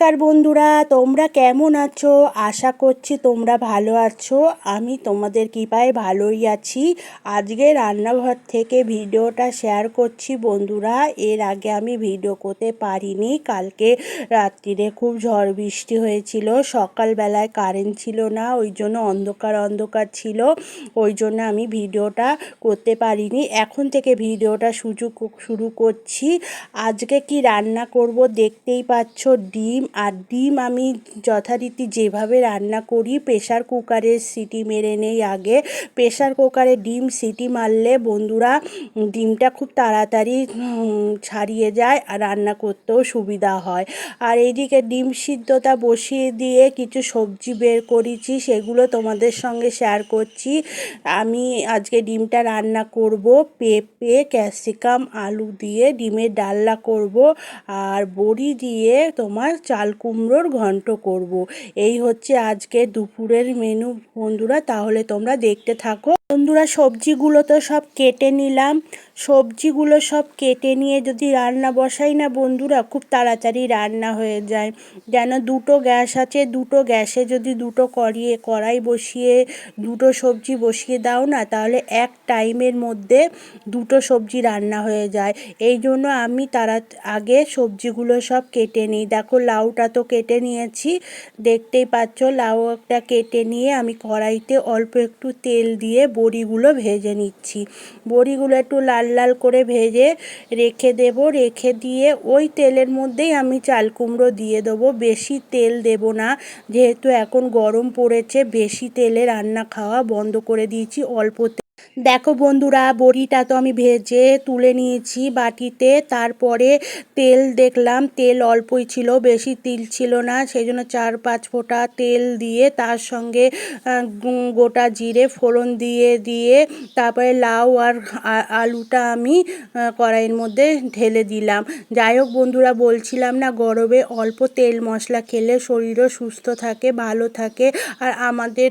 নমস্কার বন্ধুরা, তোমরা কেমন আছো? আশা করছি তোমরা ভালো আছো। আমি তোমাদের কৃপায় ভালোই আছি। আজকে রান্নাঘর থেকে ভিডিওটা শেয়ার করছি বন্ধুরা। এর আগে আমি ভিডিও করতে পারিনি। কালকে রাত্রিরে খুব ঝড় বৃষ্টি হয়েছিল। সকালবেলায় কারেন্ট ছিল না, ওই জন্য অন্ধকার অন্ধকার ছিল। ওই জন্য আমি ভিডিওটা করতে পারিনি। এখন থেকে ভিডিওটা সুযোগ শুরু করছি। আজকে কি রান্না করব দেখতেই পাচ্ছ, ডিম আর ডিম আমি যথারীতি যেভাবে রান্না করি প্রেশার কুকারে সিটি মেরে নেই আগে। প্রেশার কুকারে ডিম সিটি মারলে বন্ধুরা ডিমটা খুব তাড়াতাড়ি ছাড়িয়ে যায় আর রান্না করতেও সুবিধা হয়। আর এইদিকে ডিম সিদ্ধতা বসিয়ে দিয়ে কিছু সবজি বের করেছি, সেগুলো তোমাদের সঙ্গে শেয়ার করছি। আমি আজকে ডিমটা রান্না করব, পেঁপে, ক্যাপসিকাম, আলু দিয়ে ডিমের ডালনা করব, আর বড়ি দিয়ে তোমার চাল কুমড়োর ঘন্ট করব। এই হচ্ছে আজকে দুপুরের মেনু বন্ধুরা, তাহলে তোমরা দেখতে থাকো। বন্ধুরা, সবজিগুলো তো সব কেটে নিলাম। সবজিগুলো সব কেটে নিয়ে যদি রান্না বসাই না বন্ধুরা, খুব তাড়াতাড়ি রান্না হয়ে যায়। যেন দুটো গ্যাস আছে, দুটো গ্যাসে যদি দুটো করিয়ে কড়াই বসিয়ে, দুটো সবজি বসিয়ে দাও না, তাহলে এক টাইমের মধ্যে দুটো সবজি রান্না হয়ে যায়। এই জন্য আমি তারা আগে সবজিগুলো সব কেটে নিই। দেখো লাউটা তো কেটে নিয়েছি। দেখতেই পাচ্ছ লাউটা কেটে নিয়ে আমি কড়াইতে অল্প একটু তেল দিয়ে বড়িগুলো ভেজে নিচ্ছি। বড়িগুলো একটু লাল লাল করে ভেজে রেখে দেব। রেখে দিয়ে ওই তেলের মধ্যেই আমি চাল কুমড়ো দিয়ে দেবো। বেশি তেল দেব না, যেহেতু এখন গরম পড়েছে, বেশি তেলে রান্না খাওয়া বন্ধ করে দিয়েছি অল্প দেখো বন্ধুরা, বড়িটা তো আমি ভেজে তুলে নিয়েছি বাটিতে। তারপরে তেল দেখলাম, তেল অল্পই ছিল, বেশি তিল ছিল না। সেই জন্য চার পাঁচ ফোঁটা তেল দিয়ে তার সঙ্গে গোটা জিরে ফোড়ন দিয়ে দিয়ে তারপরে লাউ আর আলুটা আমি কড়াইয়ের মধ্যে ঢেলে দিলাম। যাই হোক বন্ধুরা, বলছিলাম না গরমে অল্প তেল মশলা খেলে শরীরও সুস্থ থাকে, ভালো থাকে। আর আমাদের,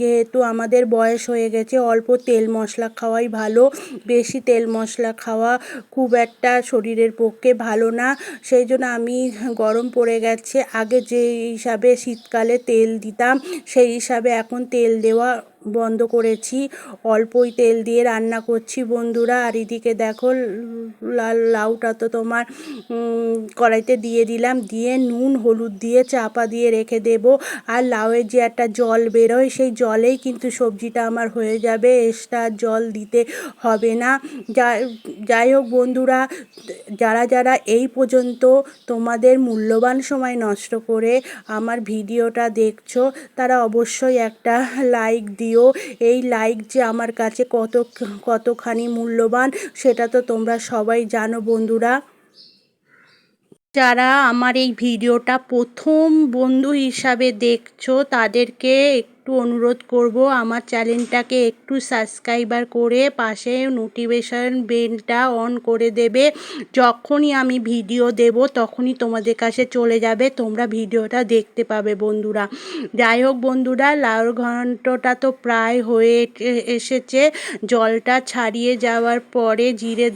যেহেতু আমাদের বয়স হয়ে গেছে, অল্প তেল মশলা খাওয়াই ভালো। বেশি তেল মশলা খাওয়া খুব একটা শরীরের পক্ষে ভালো না। সেই জন্য আমি গরম পড়ে গেছে। আগে যে হিসাবে শীতকালে তেল দিতাম, সেই হিসাবে এখন তেল দেওয়া বন্ধ করেছি, অল্পই তেল দিয়ে রান্না করছি বন্ধুরা। আর এদিকে দেখো, লাল লাউটা তো তোমার কড়াইতে দিয়ে দিলাম। দিয়ে নুন, হলুদ দিয়ে চাপা দিয়ে রেখে দেব। আর লাউয়ের যে একটা জল বেরোয়, সেই জলেই কিন্তু সবজিটা আমার হয়ে যাবে। এক্সট্রা জল দিতে হবে না। যাই হোক বন্ধুরা, যারা যারা এই পর্যন্ত তোমাদের মূল্যবান সময় নষ্ট করে আমার ভিডিওটা দেখছ, তারা অবশ্যই একটা লাইক দিও। দিও। এই লাইক যে আমার কাছে কত, কতখানি মূল্যবান, সেটা তো তোমরা সবাই জানো বন্ধুরা। যারা আমার এই ভিডিওটা প্রথম বন্ধু হিসাবে দেখছ, তাদেরকে একটু অনুরোধ করব, আমার চ্যানেলটাকে একটু সাবস্ক্রাইবার করে পাশে নোটিফিকেশান বেলটা অন করে দেবে। যখনই আমি ভিডিও দেব, তখনই তোমাদের কাছে চলে যাবে, তোমরা ভিডিওটা দেখতে পাবে বন্ধুরা। যাই হোক বন্ধুরা লাউর ঘন্টটা তো প্রায় হয়ে এসেছে। জলটা ছাড়িয়ে যাওয়ার পরে জিরে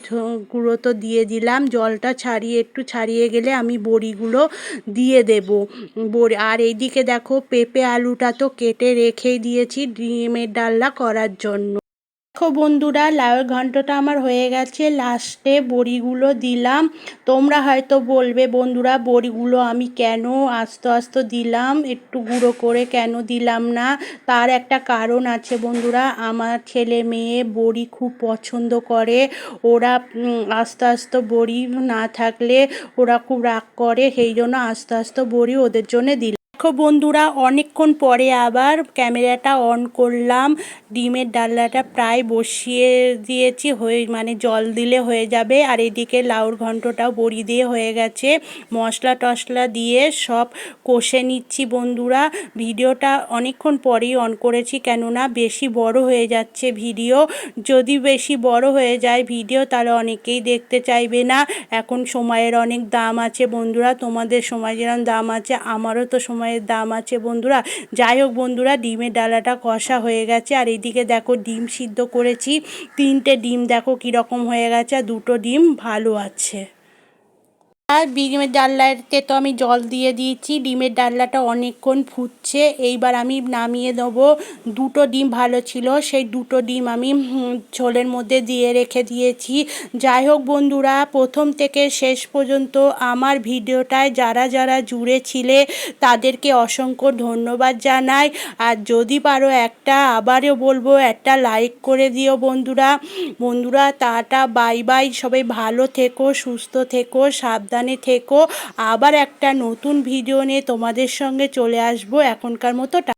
গুঁড়ো তো দিয়ে দিলাম। জলটা ছাড়িয়ে, একটু ছাড়িয়ে গেলে আমি বড়িগুলো দিয়ে দেব। বড়ি, আর এইদিকে দেখো পেঁপে আলুটা তো কেটে রেখেই দিয়েছি ডিমের ডালনা করার জন্য। দেখো বন্ধুরা, লাউয়ের ঘন্টটা আমার হয়ে গেছে। লাস্টে বড়িগুলো দিলাম। তোমরা হয়তো বলবে, বন্ধুরা, বড়িগুলো আমি কেন আস্তে আস্তে দিলাম? একটু গুঁড়ো করে কেন দিলাম না? তার একটা কারণ আছে বন্ধুরা। আমার ছেলে মেয়ে বড়ি খুব পছন্দ করে। ওরা আস্তে আস্তে বড়ি না থাকলে ওরা খুব রাগ করে। সেই জন্য আস্তে আস্তে বড়ি ওদের জন্য দিলাম। দেখো বন্ধুরা, অনেকক্ষণ পরে আবার ক্যামেরাটা অন করলাম। ডিমের ডালনাটা প্রায় বসিয়ে দিয়েছি, হয়ে মানে জল দিলে হয়ে যাবে। আর এদিকে লাউর ঘন্টটাও বড়ি দিয়ে হয়ে গেছে। মশলা টশলা দিয়ে সব কষে নিচ্ছি বন্ধুরা। ভিডিওটা অনেকক্ষণ পরেই অন করেছি, কেননা বেশি বড় হয়ে যাচ্ছে ভিডিও। যদি বেশি বড় হয়ে যায় ভিডিও, তাহলে অনেকেই দেখতে চাইবে না। এখন সময়ের অনেক দাম আছে বন্ধুরা, তোমাদের সময় যেরকম দাম আছে, আমারও তো সময় সময়ের দাম আছে বন্ধুরা। যাই হোক বন্ধুরা, ডিমের ডালাটা কষা হয়ে গেছে। আর এদিকে দেখো ডিম সিদ্ধ করেছি। তিনটে ডিম দেখো কীরকম হয়ে গেছে। আর দুটো ডিম ভালো আছে। আর ডিমের ডালনাতে তো আমি জল দিয়ে দিয়েছি, ডিমের ডালনাটা অনেকক্ষণ ফুটছে। এইবার আমি নামিয়ে দেবো দুটো ডিম ভালো ছিল, সেই দুটো ডিম আমি ঝোলের মধ্যে দিয়ে রেখে দিয়েছি। যাই হোক বন্ধুরা, প্রথম থেকে শেষ পর্যন্ত আমার ভিডিওটায় যারা যারা জুড়ে ছিলে, তাদেরকে অসংখ্য ধন্যবাদ জানাই। আর যদি পারো একটা, আবারও বলব, একটা লাইক করে দিও বন্ধুরা। বন্ধুরা, টাটা, বাই বাই, সবাই ভালো থেকো, সুস্থ থেকো, সাবধানে থেকো। আবার একটা নতুন ভিডিও নিয়ে তোমাদের সঙ্গে চলে আসব এখনকার মতো।